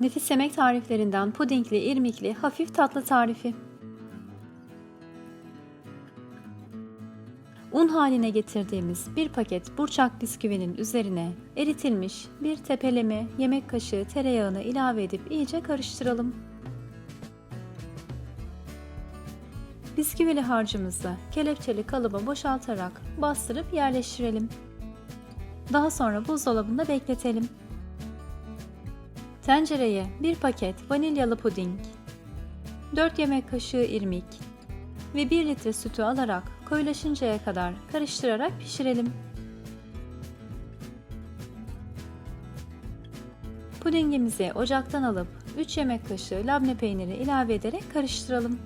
Nefis yemek tariflerinden pudingli, irmikli, hafif tatlı tarifi. Un haline getirdiğimiz bir paket burçak bisküvinin üzerine eritilmiş bir tepeleme yemek kaşığı tereyağını ilave edip iyice karıştıralım. Bisküvili harcımızı kelepçeli kalıba boşaltarak bastırıp yerleştirelim. Daha sonra buzdolabında bekletelim. Tencereye 1 paket vanilyalı puding, 4 yemek kaşığı irmik ve 1 litre sütü alarak koyulaşıncaya kadar karıştırarak pişirelim. Pudingimizi ocaktan alıp 3 yemek kaşığı labne peyniri ilave ederek karıştıralım.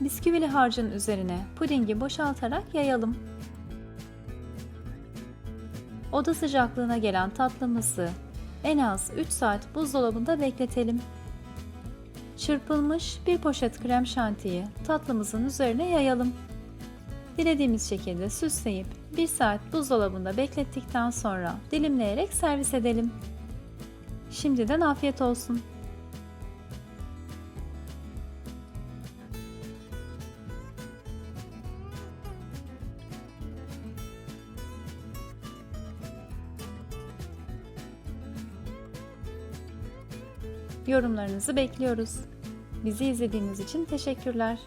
Bisküvili harcın üzerine pudingi boşaltarak yayalım. Oda sıcaklığına gelen tatlımızı en az 3 saat buzdolabında bekletelim. Çırpılmış bir poşet krem şantiyi tatlımızın üzerine yayalım. Dilediğimiz şekilde süsleyip 1 saat buzdolabında beklettikten sonra dilimleyerek servis edelim. Şimdiden afiyet olsun. Yorumlarınızı bekliyoruz. Bizi izlediğiniz için teşekkürler.